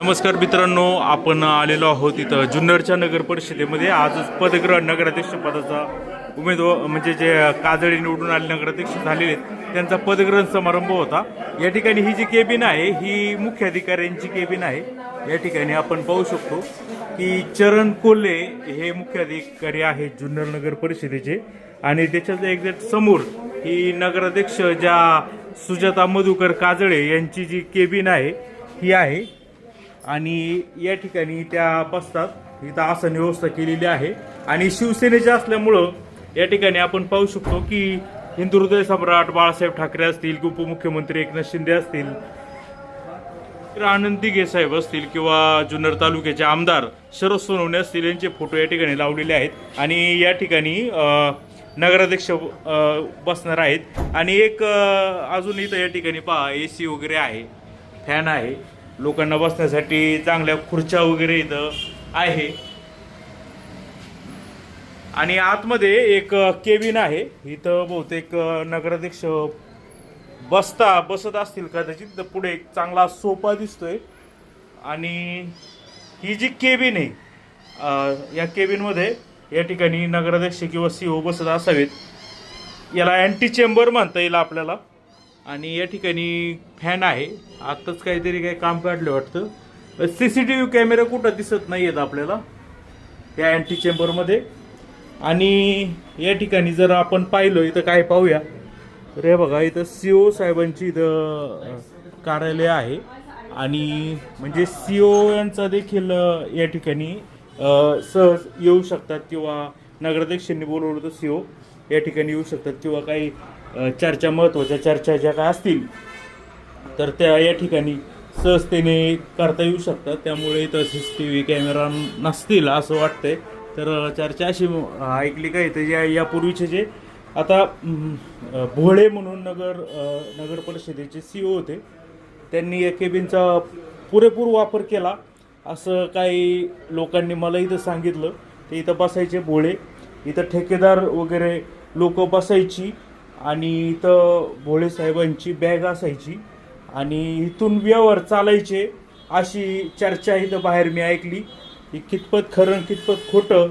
नमस्कार मित्रांनो आपण आलेलो आहोत इथं जुन्नरच्या नगर परिषदेमध्ये. आजच पदग्रह नगराध्यक्ष पदाचा उमेदवार म्हणजे जे काजळी निवडून आले नगराध्यक्ष झालेले आहेत त्यांचा पदग्रहण समारंभ होता. या ठिकाणी ही जी केबिन आहे ही मुख्य अधिकाऱ्यांची केबिन आहे. या ठिकाणी आपण पाहू शकतो की चरण कोल्हे हे मुख्य अधिकारी आहेत जुन्नर नगर परिषदेचे. आणि त्याच्याच एक्झॅक्ट समोर ही नगराध्यक्ष ज्या सुजाता मधुकर काजळे यांची जी केबिन आहे ही आहे. आणि या ठिकाणी त्या बसतात. इथं आसन व्यवस्था केलेली आहे. आणि शिवसेनेचे असल्यामुळं या ठिकाणी आपण पाहू शकतो की हिंदू हृदय सम्राट बाळासाहेब ठाकरे असतील की उपमुख्यमंत्री एकनाथ शिंदे असतील तर आनंद दिघे साहेब असतील किंवा जुन्नर तालुक्याचे आमदार शरद सोनवणे असतील यांचे फोटो या ठिकाणी लावलेले आहेत. आणि या ठिकाणी नगराध्यक्ष बसणार आहेत. आणि एक अजून इथं या ठिकाणी पहा ए सी वगैरे आहे फॅन आहे. लोकांना बसण्यासाठी चांगल्या खुर्च्या वगैरे इथं आहे. आणि आतमध्ये एक केबिन आहे. इथं बहुतेक नगराध्यक्ष बसता बसत असतील कदाचित तर पुढे एक चांगला सोफा दिसतोय. आणि ही जी केबिन आहे या केबिनमध्ये या ठिकाणी नगराध्यक्ष किंवा सी ओ बसत असावेत. याला अँटी चेंबर म्हणता येईल आपल्याला. आणि या ठिकाणी फॅन आहे. आत्ताच काहीतरी काही काम काढलं वाटतं. C C T V camera कुठं दिसत नाही आहेत आपल्याला या अँटी चेंबरमध्ये आणि या ठिकाणी जर आपण पाहिलं इथं काय पाहूया. तर हे बघा इथं सी ओ साहेबांची इथं कार्यालय आहे. आणि म्हणजे सी ओ यांचा देखील या ठिकाणी सहज येऊ शकतात किंवा नगराध्यक्षांनी बोलवलं तर सी ओ या ठिकाणी येऊ शकतात किंवा काही चर्चा महत्त्वाच्या चर्चा ज्या काय असतील तर त्या या ठिकाणी सहजतेने करता येऊ शकतात. त्यामुळे इथं C C T V camera नसतील असं वाटतंय. तर चर्चा अशी ऐकली काय तर या यापूर्वीचे जे आता भोळे म्हणून नगर नगर परिषदेचे सी ओ होते. त्यांनी या केबिनचा पुरेपूर वापर केला. असं काही लोकांनी मला इथं सांगितलं. ते इथं बसायचे भोळे. इथं ठेकेदार वगैरे लोक बसायची. आणि इथं भोळे साहेबांची बॅग असायची आणि इथून व्यवहार चालायचे अशी चर्चा इथं बाहेर मी ऐकली. की कितपत खरं कितपत खोटं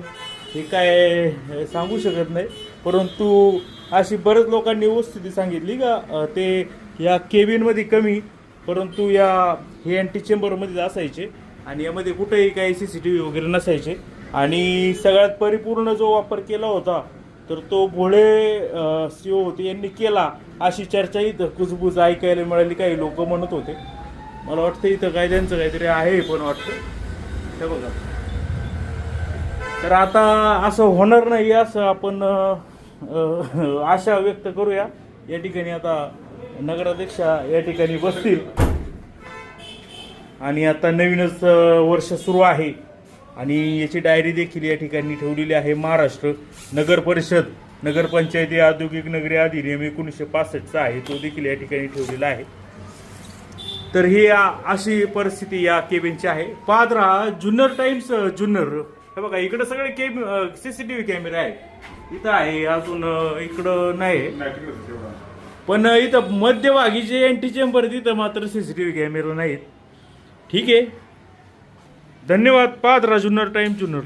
हे काय सांगू शकत नाही. परंतु अशी बरेच लोकांनी वस्तुस्थिती सांगितली का ते या केबिनमध्ये कमी परंतु या हे अँटी चेंबरमध्येच असायचे. आणि यामध्ये कुठेही काही सी सी टी व्ही वगैरे नसायचे. आणि सगळ्यात परिपूर्ण जो वापर केला होता तर तो भोळे सी ओ होते यांनी केला अशी चर्चा इथं कुजबुज ऐकायला मिळाली काही लोक म्हणत होते. मला वाटतं इथं काय त्यांचं काहीतरी आहे पण वाटतं. हे बघा. तर आता असं होणार नाही असं आपण आशा व्यक्त करूया. या ठिकाणी आता नगराध्यक्ष या ठिकाणी बसतील. आणि आता नवीनच वर्ष सुरू आहे. आणि याची डायरी देखील या ठिकाणी ठेवलेली आहे. महाराष्ट्र नगर परिषद नगरपंचायती औद्योगिक नगरी अधिनियम एकोणीसशे पासष्टचा आहे. तो देखील या ठिकाणी ठेवलेला आहे. तर ही अशी परिस्थिती या केबिनची आहे. पाहत राहा जुन्नर टाइम्स जुन्नर. हे बघा इकडे सगळे केब सीसीटीव्ही कॅमेरे आहे इथं आहे अजून इकडं नाही. पण इथं मध्यभागी जे एंटी चेंबर तिथं मात्र सीसीटीव्ही कॅमेरे नाहीत. ठीक आहे? धन्यवाद पाहत राहा जुन्नर टाइम जुन्नर